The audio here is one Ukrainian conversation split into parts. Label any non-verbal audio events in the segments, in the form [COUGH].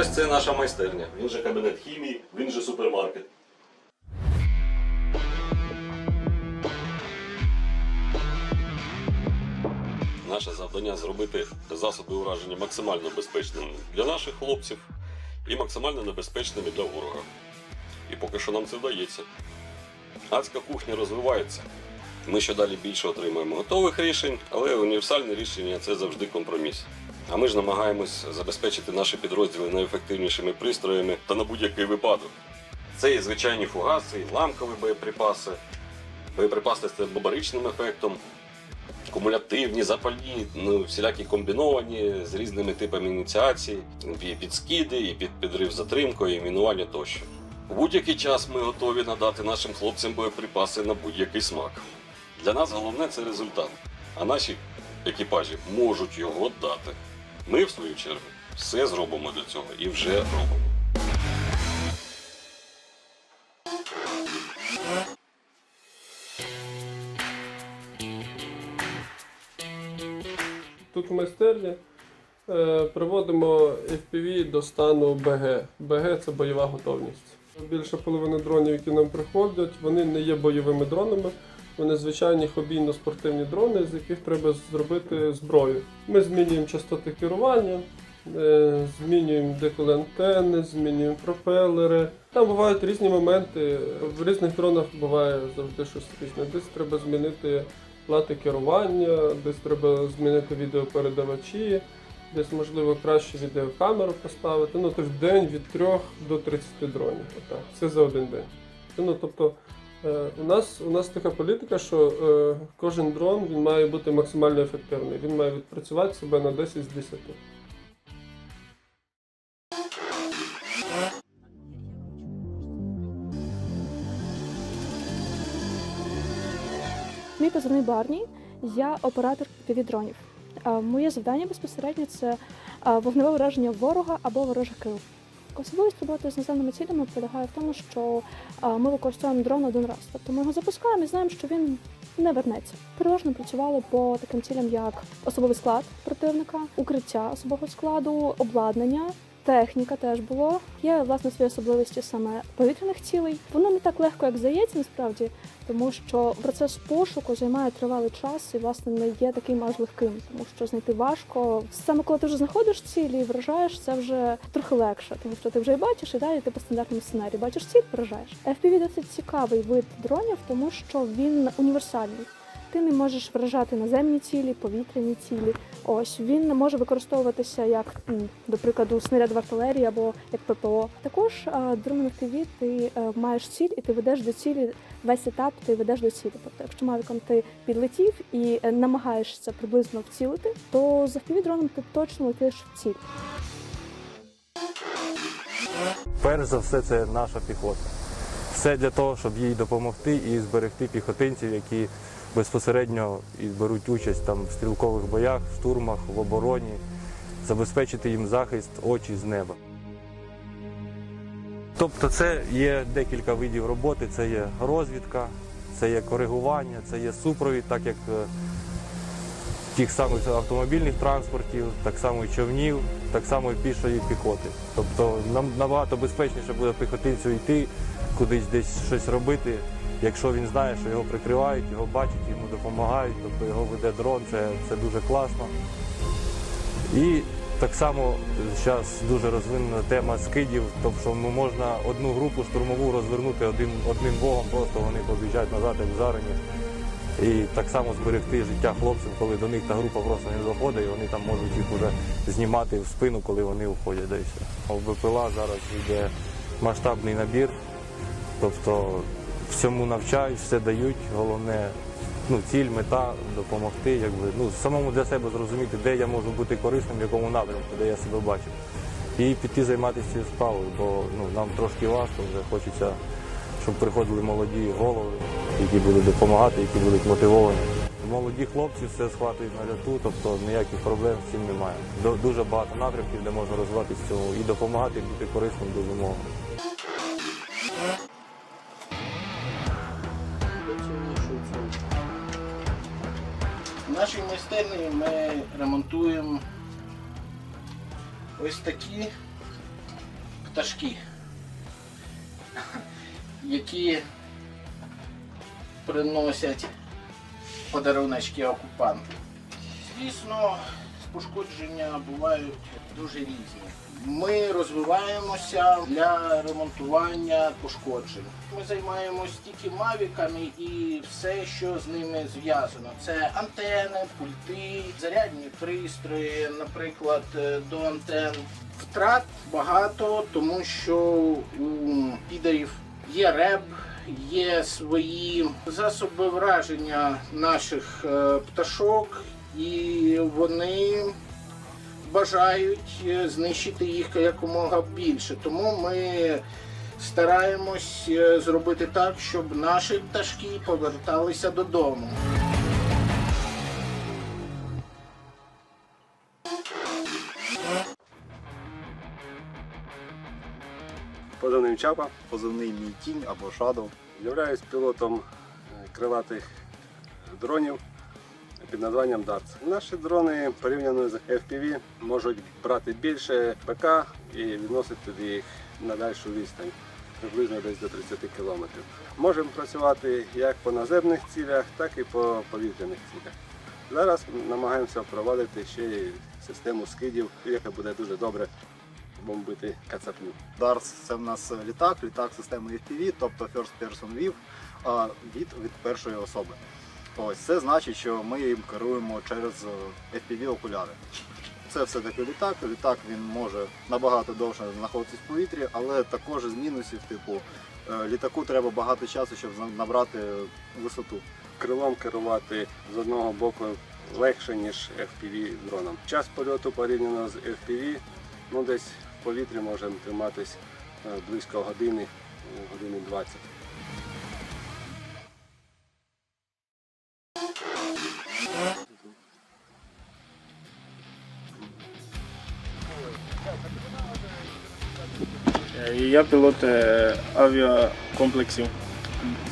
Ось це наша майстерня. Він же кабінет хімії, він же супермаркет. Наше завдання зробити засоби ураження максимально безпечними для наших хлопців і максимально небезпечними для ворога. І поки що нам це вдається. Адська кухня розвивається. Ми що далі більше отримуємо готових рішень, але універсальне рішення це завжди компроміс. А ми ж намагаємось забезпечити наші підрозділи найефективнішими пристроями та на будь-який випадок. Це і звичайні фугаси, і ламкові боєприпаси, боєприпаси з бобаричним ефектом, кумулятивні, запальні, ну, всілякі комбіновані з різними типами ініціацій, і підскиди, і під підрив затримкою, і мінування тощо. У будь-який час ми готові надати нашим хлопцям боєприпаси на будь-який смак. Для нас головне це результат, а наші екіпажі можуть його дати. Ми, в свою чергу, все зробимо для цього і вже робимо. Тут в майстерні е, приводимо FPV до стану БГ. БГ це бойова готовність. Більше половини дронів, які нам приходять, вони не є бойовими дронами. Вони звичайні хобійно-спортивні дрони, з яких треба зробити зброю. Ми змінюємо частоти керування, е, змінюємо деколи антенни, змінюємо пропелери. Там бувають різні моменти. В різних дронах буває завжди щось різне. Десь треба змінити плати керування, десь треба змінити відеопередавачі, десь можливо краще відеокамеру поставити. Ну, тож в день від 3 до 30 дронів. Отак. Це за один день. Ну, тобто, у нас, у нас така політика, що е, кожен дрон він має бути максимально ефективний. Він має відпрацювати себе на 10 з 10. Мій позивний Барні, я оператор півдронів. Моє завдання безпосередньо це вогневе враження ворога або ворожих крил. Особливість роботи з наземними цілями полягає в тому, що а, ми використовуємо дрон один раз. Тобто ми його запускаємо і знаємо, що він не вернеться. Переважно працювали по таким цілям, як особовий склад противника, укриття особового складу, обладнання. Техніка теж було. Є власне свої особливості саме повітряних цілей. Воно не так легко, як здається, насправді, тому що процес пошуку займає тривалий час і власне не є таким аж легким, тому що знайти важко. Саме коли ти вже знаходиш цілі і вражаєш, це вже трохи легше, тому що ти вже і бачиш, і далі ти по стандартному сценарію бачиш ціль, вражаєш. FPV досить цікавий вид дронів, тому що він універсальний. Ти не можеш вражати наземні цілі, повітряні цілі. Ось він може використовуватися як, до прикладу, снаряд в артилерії або як ППО. Також дроном FPV ти е, маєш ціль і ти ведеш до цілі весь етап. Ти ведеш до цілі. Тобто, якщо мавіком ти підлетів і е, намагаєшся приблизно вцілити, то з FPV дроном ти точно летиш в ціль. Перш за все, це наша піхота. Все для того, щоб їй допомогти і зберегти піхотинців, які безпосередньо і беруть участь там в стрілкових боях, в штурмах, в обороні, забезпечити їм захист очі з неба. Тобто це є декілька видів роботи, це є розвідка, це є коригування, це є супровід, так як е, тих самих автомобільних транспортів, так само і човнів, так само і пішої піхоти. Тобто нам набагато безпечніше буде піхотинцю йти кудись десь щось робити, якщо він знає, що його прикривають, його бачать, йому допомагають, тобто його веде дрон, це, це дуже класно. І так само зараз дуже розвинена тема скидів, тобто ну, можна одну групу штурмову розвернути один, одним богом, просто вони побіжать назад, як зарені. І так само зберегти життя хлопців, коли до них та група просто не доходить, і вони там можуть їх вже знімати в спину, коли вони і все. А в БПЛА зараз йде масштабний набір, тобто всьому навчають, все дають. Головне ну, ціль, мета допомогти, якби, ну, самому для себе зрозуміти, де я можу бути корисним, в якому напрямку, де я себе бачу. І піти займатися цією справою, бо ну, нам трошки важко, вже хочеться, щоб приходили молоді голови, які будуть допомагати, які будуть мотивовані. Молоді хлопці все схватують на ляту, тобто ніяких проблем з цим немає. Дуже багато напрямків, де можна розвиватися в цьому і допомагати, і бути корисним безумовно. Нашій майстерні ми ремонтуємо ось такі пташки, які приносять подаруночки окупанту. Звісно, пошкодження бувають дуже різні. Ми розвиваємося для ремонтування пошкоджень. Ми займаємось тільки мавіками і все, що з ними зв'язано. Це антени, пульти, зарядні пристрої, наприклад, е, до антен. Втрат багато, тому що у підерів є реб, є свої засоби враження наших е, пташок, і вони бажають е, знищити їх якомога більше. Тому ми стараємось е, зробити так, щоб наші пташки поверталися додому. Позивним Чапа. позивний мій тінь або Shadow. Являюсь пілотом е, крилатих дронів під названням DARTS. Наші дрони порівняно з FPV можуть брати більше ПК і відносити їх на дальшу відстань, приблизно десь до 30 км. Можемо працювати як по наземних цілях, так і по повітряних цілях. Зараз намагаємося впровадити ще й систему скидів, яка буде дуже добре бомбити кацапню. DARS це в нас літак, літак системи FPV, тобто First Person View, від, від першої особи. Ось це значить, що ми їм керуємо через е, FPV окуляри. Це все-таки літак. Літак він може набагато довше знаходитись в повітрі, але також з мінусів, типу, е, літаку треба багато часу, щоб набрати висоту. крилом керувати з одного боку легше, ніж FPV дроном. Час польоту порівняно з FPV, ну десь в повітрі можемо триматись е, близько години, години 20. Я пілот е, авіакомплексів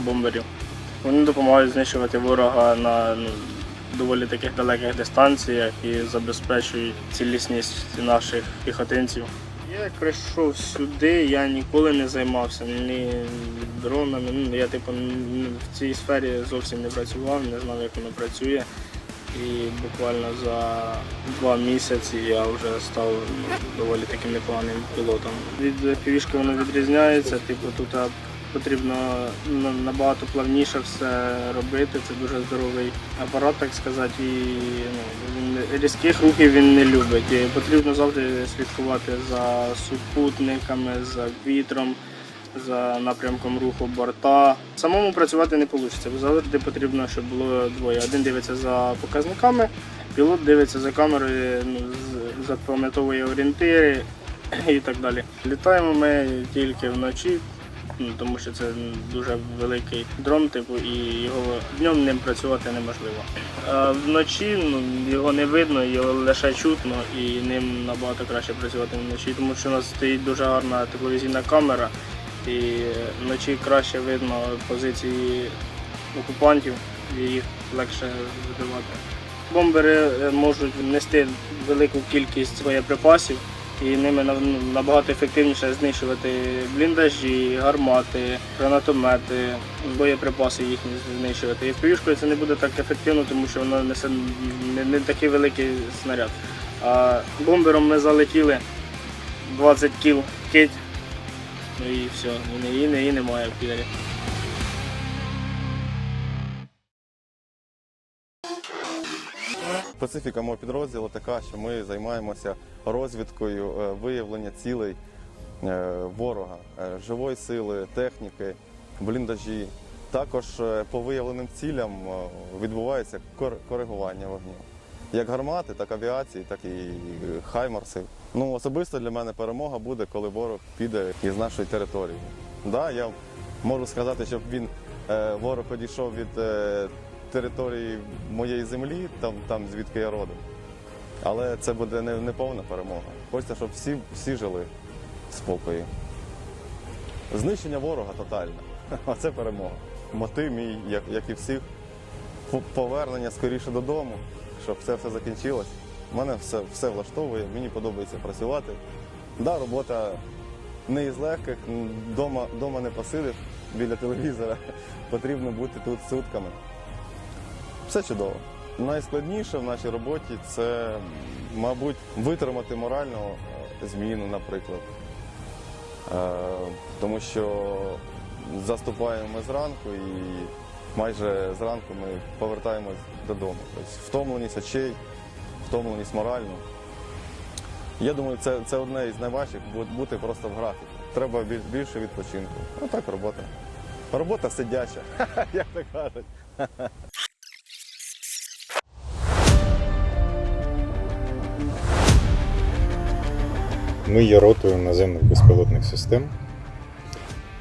бомберів. Вони допомагають знищувати ворога на ну, доволі таких далеких дистанціях і забезпечують цілісність наших піхотинців. Я прийшов сюди, я ніколи не займався ні дронами. Ну, я типу в цій сфері зовсім не працював, не знав, як воно працює. І буквально за два місяці я вже став доволі таким непоганим пілотом. Від півішки воно відрізняється, типу тут потрібно на- набагато плавніше все робити. Це дуже здоровий апарат, так сказати, і ну, різких рухів він не любить. І потрібно завжди слідкувати за супутниками, за вітром. За напрямком руху борта. Самому працювати не вийде, бо завжди потрібно, щоб було двоє. Один дивиться за показниками, пілот дивиться за камерою, ну, запам'ятовує орієнтири і так далі. Літаємо ми тільки вночі, ну, тому що це дуже великий дрон, типу, і його днем ним працювати неможливо. А вночі ну, його не видно, його лише чутно і ним набагато краще працювати вночі, тому що у нас стоїть дуже гарна тепловізійна камера і вночі краще видно позиції окупантів і їх легше збивати. Бомбери е, можуть нести велику кількість боєприпасів і ними набагато ефективніше знищувати бліндажі, гармати, гранатомети, боєприпаси їхні знищувати. І впівішкою це не буде так ефективно, тому що воно несе не, не такий великий снаряд. А бомбером ми залетіли 20 кіл кить, Ну і все, і, не- і, не- і немає в підарі. Специфіка мого підрозділу така, що ми займаємося розвідкою е, виявлення цілей е, ворога, е, живої сили, техніки, бліндажі. Також по виявленим цілям відбувається кор- коригування вогню. Як гармати, так авіації, так і хаймарси. Ну, особисто для мене перемога буде, коли ворог піде із нашої території. Да, я можу сказати, щоб він е, ворог одійшов від е, території моєї землі, там, там звідки я родом. Але це буде не, не повна перемога. Хочеться, щоб всі, всі жили в спокої. Знищення ворога тотальне. [LAUGHS] А це перемога. Мотив мій, як, як і всіх, повернення скоріше додому, щоб це все закінчилось. Мене все, все влаштовує, мені подобається працювати. Да, робота не із легких. Дома, дома не посидиш біля телевізора. [LAUGHS] Потрібно бути тут сутками. Все чудово. Найскладніше в нашій роботі це, мабуть, витримати моральну е, зміну, наприклад. Е, Тому що заступаємо ми зранку і майже зранку ми повертаємось додому. Тобто втомленість очей, втомленість моральну. Я думаю, це, це одне із найважчих бути просто в графіку. Треба більше відпочинку. Отак робота. Робота сидяча, [LAUGHS] як то кажуть. Ми є ротою наземних безпілотних систем.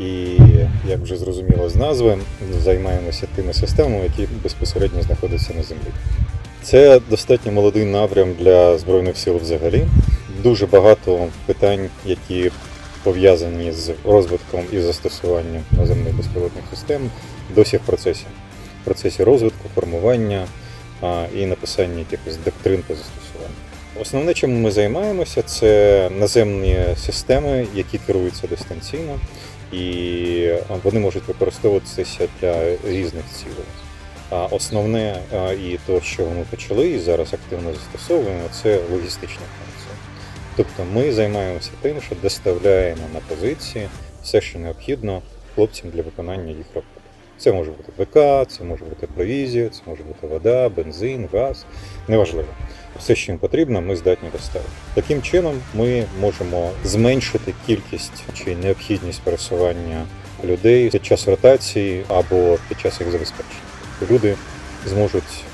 І, як вже зрозуміло з назви, займаємося тими системами, які безпосередньо знаходяться на землі. Це достатньо молодий напрям для Збройних сил взагалі. Дуже багато питань, які пов'язані з розвитком і застосуванням наземних безпілотних систем, досі в процесі. В процесі розвитку, формування і написання якихось доктрин по застосуванню. Основне, чим ми займаємося, це наземні системи, які керуються дистанційно, і вони можуть використовуватися для різних цілей. А основне і то, що ми почали і зараз активно застосовуємо, це логістична функція. Тобто ми займаємося тим, що доставляємо на позиції все, що необхідно хлопцям для виконання їх роботи. Це може бути ВК, це може бути провізія, це може бути вода, бензин, газ, неважливо. Все, що їм потрібно, ми здатні доставити. Таким чином, ми можемо зменшити кількість чи необхідність пересування людей під час ротації або під час їх забезпечення. Люди зможуть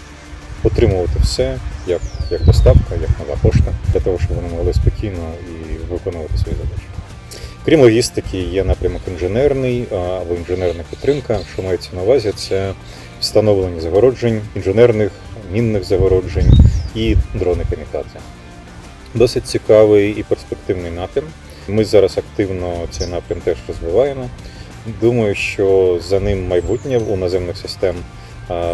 отримувати все як, як доставка, як нова пошта, для того, щоб вони могли спокійно і виконувати свої задачі. Крім логістики, є напрямок інженерний або інженерна підтримка. Що мається на увазі, це встановлення загороджень, інженерних, мінних загороджень і дрони камікадзе. Досить цікавий і перспективний напрям. Ми зараз активно цей напрям теж розвиваємо. Думаю, що за ним майбутнє у наземних систем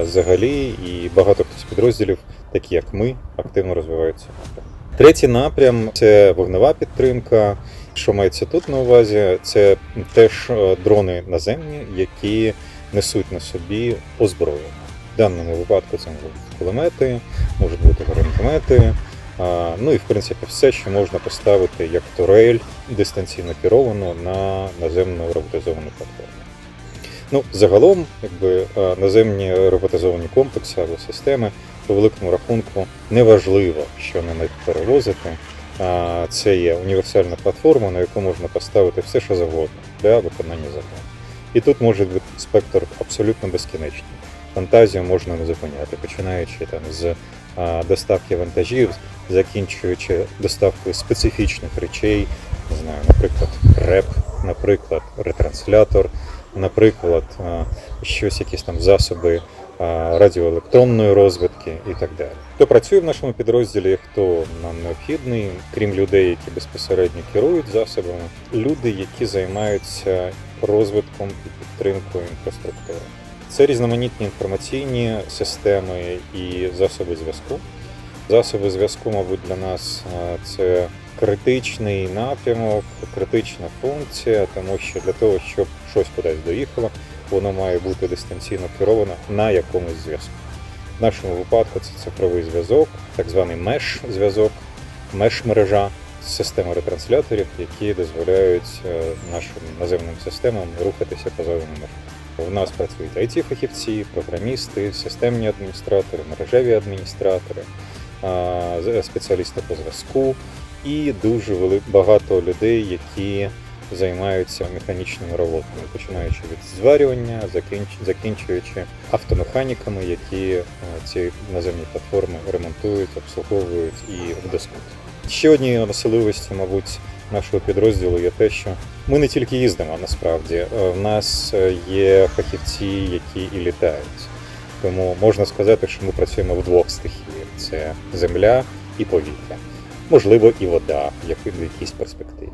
взагалі, і багато хто з підрозділів, такі як ми, активно розвивають цей напрям. Третій напрям це вогнева підтримка. Що мається тут на увазі, це теж е, дрони наземні, які несуть на собі озброєння. В даному випадку це можуть бути кулемети, можуть бути гранатомети, ну і в принципі все, що можна поставити як турель дистанційно керовану на наземну роботизовану платформу. Ну, загалом, якби е, наземні роботизовані комплекси або системи по великому рахунку неважливо, що ними перевозити. Це є універсальна платформа, на яку можна поставити все, що завгодно для виконання завдань. І тут може бути спектр абсолютно безкінечний. Фантазію можна не зупиняти, починаючи там з доставки вантажів, закінчуючи доставкою специфічних речей, не знаю, наприклад, реп, наприклад, ретранслятор, наприклад, щось, якісь там засоби радіоелектронної розвитки і так далі. Хто працює в нашому підрозділі, хто нам необхідний, крім людей, які безпосередньо керують засобами, люди, які займаються розвитком і підтримкою інфраструктури. Це різноманітні інформаційні системи і засоби зв'язку. Засоби зв'язку, мабуть, для нас це критичний напрямок, критична функція, тому що для того, щоб щось кудись доїхало, воно має бути дистанційно керовано на якомусь зв'язку. В нашому випадку це цифровий зв'язок, так званий меш-зв'язок, меш-мережа з системи ретрансляторів, які дозволяють е, нашим наземним системам рухатися по зовнім мережі. У нас працюють IT-фахівці, програмісти, системні адміністратори, мережеві адміністратори, спеціалісти по зв'язку і дуже багато людей, які займаються механічними роботами, починаючи від зварювання, закінч- закінчуючи автомеханіками, які е, ці наземні платформи ремонтують, обслуговують і вдосконалюють. Ще однією особливістю, мабуть, нашого підрозділу є те, що ми не тільки їздимо насправді. Е, В нас е, є фахівці, які і літають. Тому можна сказати, що ми працюємо в двох стихіях: це земля і повітря. Можливо, і вода в якійсь перспективі.